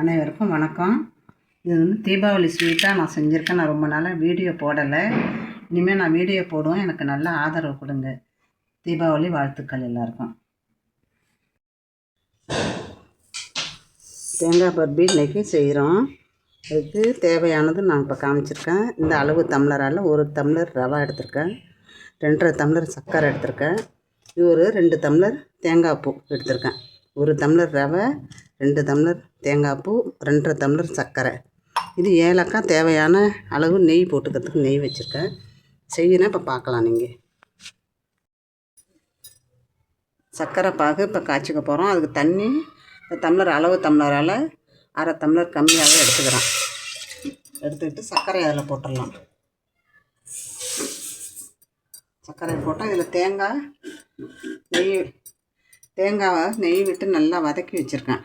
அனைவருக்கும் வணக்கம். இது வந்து தீபாவளி ஸ்வீட்டாக நான் செஞ்சுருக்கேன். நான் ரொம்ப நாளாக வீடியோ போடலை. இனிமேல் நான் வீடியோ போடுவேன். எனக்கு நல்ல ஆதரவு கொடுங்க. தீபாவளி வாழ்த்துக்கள் எல்லாருக்கும். தேங்காய் பர்பி இன்றைக்கி செய்கிறோம் அதுக்கு தேவையானது நான் இப்போ காமிச்சிருக்கேன். இந்த அளவு டம்ளரால் ஒரு டம்ளர் ரவை எடுத்திருக்கேன். ரெண்டரை டம்ளர் சர்க்கரை எடுத்திருக்கேன். இது ஒரு ரெண்டு டம்ளர் தேங்காய் பூ எடுத்திருக்கேன். ஒரு டம்ளர் ரவை ரெண்டு டம்ளர் தேங்காய் பூ ரெண்டரை டம்ளர் சர்க்கரை. இது ஏலக்காய் தேவையான அளவு நெய் போட்டுக்கிறதுக்கு நெய் வச்சுருக்கேன். செய்யணும் இப்போ பார்க்கலாம் நீங்கள் சர்க்கரை பாகு இப்போ காய்ச்சிக்க போகிறோம் அதுக்கு தண்ணி இந்த டம்ளர் அளவு டம்ளரால் அரை டம்ளர் கம்மியாகவே எடுத்துக்கிறோம் எடுத்துக்கிட்டு சர்க்கரை அதில் போட்டுடலாம். சர்க்கரை போட்டால் இதில் தேங்காய் நெய் தேங்காவை நெய் விட்டு நல்லா வதக்கி வச்சுருக்கேன்.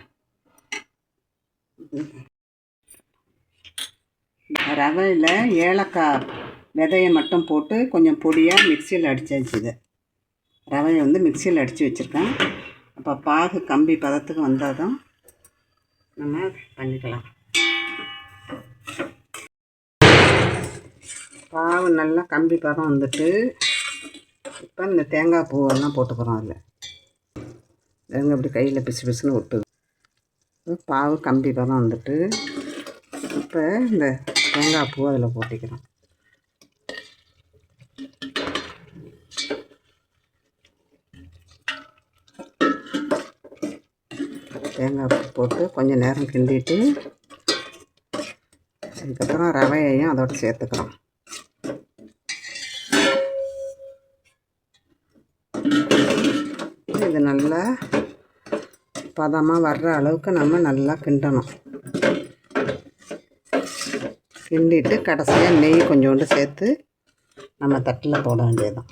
ரவையில் ஏலக்காய் விதையை மட்டும் போட்டு கொஞ்சம் பொடியாக மிக்சியில் அடித்து வச்சுது. ரவையை வந்து மிக்சியில் அடித்து வச்சுருக்கேன். அப்போ பாகு கம்பி பதத்துக்கு வந்தால் தான் நம்ம பண்ணிக்கலாம். பாவு நல்லா கம்பி பதம் வந்துட்டு இப்போ இந்த தேங்காய் பூவெல்லாம் போட்டுக்கிறோம் அதில். எங்க அப்படி கையில் பிசு பிசுன்னு விட்டு பாவு கம்பி பதம் வந்துட்டு இப்போ இந்த தேங்காய் பூ அதில் போட்டிக்கிறோம் தேங்காய் பூ போட்டு கொஞ்சம் நேரம் கிண்டிட்டு அதுக்கப்புறம் ரவையையும் அதோட சேர்த்துக்கிறோம். இது நல்லா பதமாக வர்ற அளவுக்கு நம்ம நல்லா கிண்டணும். கிண்டிட்டு கடைசியாக நெய் கொஞ்சோண்டு சேர்த்து நம்ம தட்டில் போட வேண்டியதுதான்.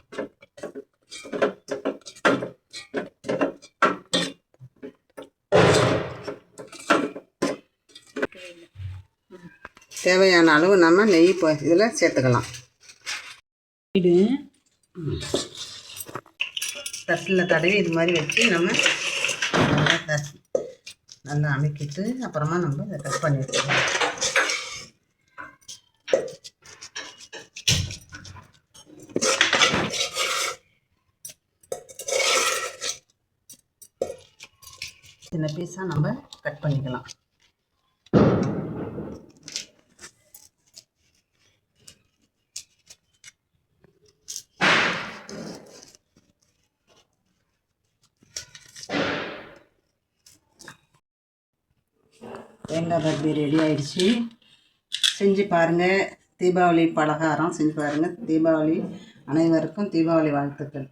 தேவையான அளவு நம்ம நெய் இப்போ இதில் சேர்த்துக்கலாம். இது தட்டில் தடவி இது மாதிரி வச்சு நம்ம நல்லா அமைக்கிட்டு அப்புறமா நம்ம இதை கட் பண்ணி வச்சுக்கலாம் சின்ன பீஸாக நம்ம கட் பண்ணிக்கலாம். தேங்காய் பர்பி ரெடி ஆகிடுச்சு செஞ்சு பாருங்கள் தீபாவளி பலகாரம் செஞ்சு பாருங்கள் தீபாவளி அனைவருக்கும் தீபாவளி வாழ்த்துக்கள்.